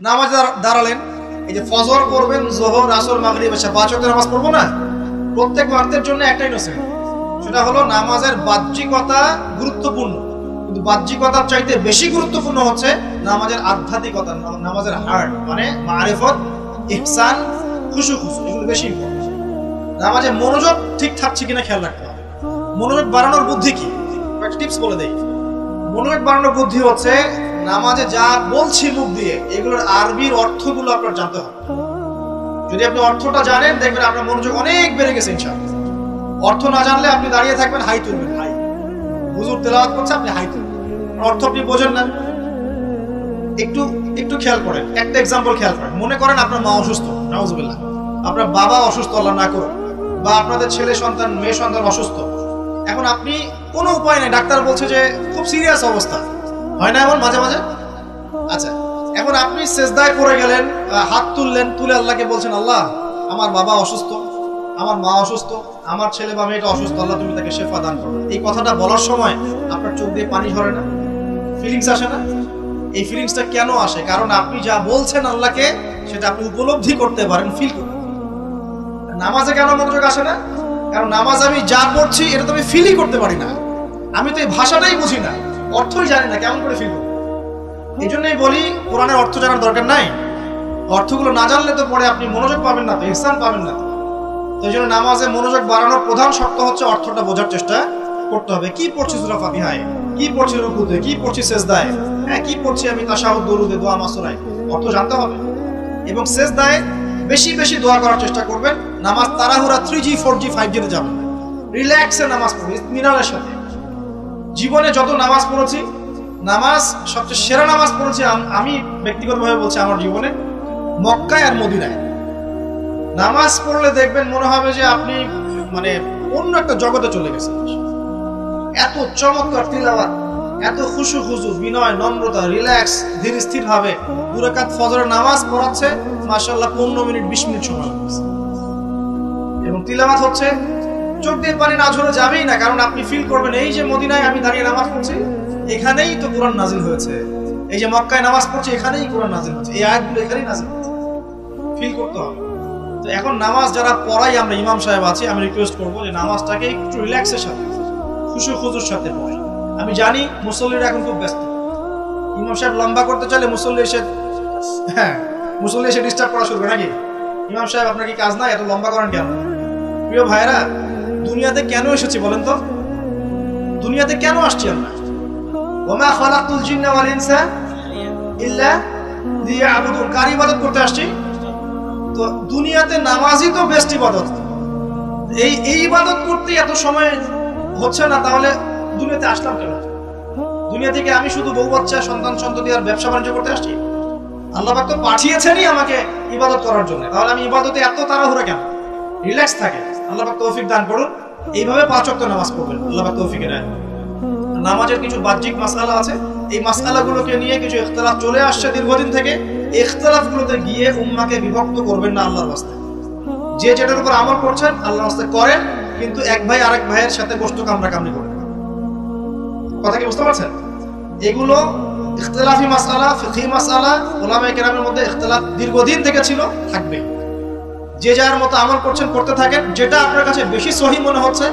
নামাজ দাঁড়ালেন। এই যে ফজর পড়বেন, জোহর, আসর, মাগরিব এসা পাঁচ ওয়াক্ত নামাজ পড়ব না? প্রত্যেক ওয়াক্তের জন্য একটাই নসিহত। সেটা হলো নামাজের বাহ্যিকতা গুরুত্বপূর্ণ। কিন্তু বাহ্যিকতার চাইতে বেশি গুরুত্বপূর্ণ হচ্ছে নামাজের আধ্যাত্মিকতা নামাজের হার্ট মানে মারেফত, ইহসান খুশু খুশু এগুলো বেশি। নামাজে মনোযোগ ঠিক থাকছে কিনা খেয়াল রাখতে হবে। মনোযোগ বাড়ানোর বুদ্ধি কি? টিপস বলে দেই। মনোযোগ বাড়ানোর বুদ্ধি হচ্ছে নামাজে যা বলছি মুখ দিয়ে, এগুলোর আরবির অর্থগুলো আপনার জানতে হবে। যদি আপনি অর্থটা জানেন, দেখবেন আপনার মনোযোগ অনেক বেড়ে গেছে, ইনশাআল্লাহ। অর্থ না জানলে আপনি দাঁড়িয়ে থাকবেন, হাই তুলবেন, হাই। হুজুর তেলাওয়াত করছে, আপনি হাই তুলবেন। অর্থ আপনি বোঝেন না। একটু একটু খেয়াল করেন, একটা এক্সাম্পল খেয়াল করেন। মনে করেন আপনার মা অসুস্থ, নাউজুবিল্লাহ। আপনার বাবা অসুস্থ, আল্লাহ না করুন বা আপনাদের ছেলে সন্তান, মেয়ে সন্তান অসুস্থ। এখন আপনি কোনো উপায় নেই, ডাক্তার বলছে যে খুব সিরিয়াস অবস্থা। হয় না এমন মাঝে মাঝে? আচ্ছা এখন আপনি সেজদায় পড়ে গেলেন হাত তুললেন, তুলে আল্লাহকে বলছেন, আল্লাহ, আমার বাবা অসুস্থ, আমার মা অসুস্থ, আমার ছেলে বা মেয়েটা অসুস্থ, আল্লাহ তুমি তাকে শেফা দান করো। এই কথাটা বলার সময় আপনার চোখ দিয়ে পানি ঝরে না? ফিলিংস আসে না? এই ফিলিংসটা কেন আসে? কারণ আপনি যা বলছেন আল্লাহকে, সেটা আপনি উপলব্ধি করতে পারেন ফিল করতে নামাজে কেন মনোযোগ আসে না? কারণ নামাজ আমি যা পড়ছি, এটা তো আমি ফিলই করতে পারি না। আমি তো এই ভাষাটাই বুঝি না। অর্থই জানি না, কেমন করে ফিল করব এই জন্যই বলি, কোরআনের অর্থ জানার দরকার নাই। অর্থগুলো না জানলে তো পরে আপনি মনোযোগ পাবেন না তো, ইহসান পাবেন না। তো এই জন্য নামাজে মনোযোগ বাড়ানোর প্রধান শর্ত হচ্ছে অর্থটা বোঝার চেষ্টা করতে হবে। কি পড়ছি সুরা ফাতিহায়? কি পড়ছি রুকুতে? কি পড়ছি সেজদায়? হ্যাঁ কি পড়ছি আমি তাশাহুদ, দরুদে, দোয়া, মাসুরায়? অর্থ জানতে হবে। এবং সেজদায় বেশি বেশি দোয়া করার চেষ্টা করবেন। নামাজ তাড়াহুড়া three G four G five জিতে যাবেন। রিল্যাক্সে নামাজ পড়বেন মিনারের সাথে। জীবনে যত নামাজ পড়েছি, নামাজ, সবচেয়ে সেরা নামাজ পড়েছি আম- ব্যক্তিগতভাবে বলছি আমার জীবনে, মক্কায় আর মদিনায়। নামাজ পড়লে দেখবেন মনে হবে যে আপনি মানে অন্য একটা জগতে চলে গেছেন। এত চমৎকার তিলাওয়াত, এত খুশু খুশু বিনয়, নম্রতা, রিল্যাক্স, ধীর স্থির ভাবে দুরাকাত ফজরের নামাজ পড়াচ্ছে, মাশাআল্লাহ পনেরো মিনিট, বিশ মিনিট সময় এবং তিলাওয়াত হচ্ছে চোখ দিয়ে পানি না ঝরে যাবেই না, কারণ আপনি ফিল করবেন, এই যে মদিনায় আমি দাঁড়িয়ে নামাজ পড়ছি, এখানেই তো কোরআন নাজিল হয়েছে। এই যে মক্কায় নামাজ পড়ছি, এখানেই কোরআন নাজিল হয়েছে। এই আয়াতগুলো এখানেই নাজিল ফিল করতে হবে। তো এখন নামাজ যারা পড়াই, আমরা ইমাম সাহেব আছি, আমি রিকোয়েস্ট করব যে নামাজটাকে একটু রিল্যাক্সের সাথে, খুশু খুজুর সাথে পড়ে। আমি জানি মুসল্লিরা এখন খুব ব্যস্ত। ইমাম সাহেব লম্বা করতে চাইলে মুসল্লি এসে হ্যাঁ মুসল্লি এসে ডিস্টার্ব করা শুরু করে, নাকি? ইমাম সাহেব, আপনার কি কাজ নাই? এত লম্বা করেন কেন? প্রিয় ভাইরা দুনিয়াতে কেন এসেছি বলেন তো? দুনিয়াতে কেন আসছি আমরা? ওমা খালাকুল জিন্না ওয়াল ইনসা ইল্লা লিয়াবুদুন। কার ইবাদত করতে আসছি? তো দুনিয়াতে নামাজই তো বেস্ট ইবাদত। এই এই ইবাদত করতে এত সময় হচ্ছে না, তাহলে দুনিয়াতে আসলাম কেন? দুনিয়া থেকে আমি শুধু বউ বাচ্চা, সন্তান সন্ততি আর ব্যবসা বাণিজ্য করতে আসছি? আল্লাহ তো পাঠিয়েছেনই আমাকে ইবাদত করার জন্য। তাহলে আমি ইবাদতে এত তাড়াহুড়া কেন? রিল্যাক্স থাকে। আল্লাহ পাক তৌফিক দান করুন। এইভাবে পাঁচ ওয়াক্ত নামাজ পড়বেন। আল্লাহ পাক নামাজের কিছু বাহ্যিক মাসালা আছে। এই মাসালাগুলোকে নিয়ে কিছু ইখতলাফ চলে আসছে দীর্ঘদিন থেকে। ইখতলাফগুলোতে গিয়ে উম্মাকে বিভক্ত করবেন না আল্লাহর রাস্তে যে যেটার উপর আমল করছেন, আল্লাহর রাস্তে করেন, কিন্তু এক ভাই আরেক ভাইয়ের সাথে গোষ্ঠ কামড়া কামড়ি করবেন না। কথা কি বুঝতে পারছেন? এগুলো ইখতলাফি মাসালা ফিকহি মাসালা ওলামায়ে কেরামের মধ্যে ইখতলাফ দীর্ঘদিন থেকে ছিল, থাকবে। যে যার মতো আমল করছেন করতে থাকেন যেটা আপনার কাছে বেশি সহি মনে হচ্ছে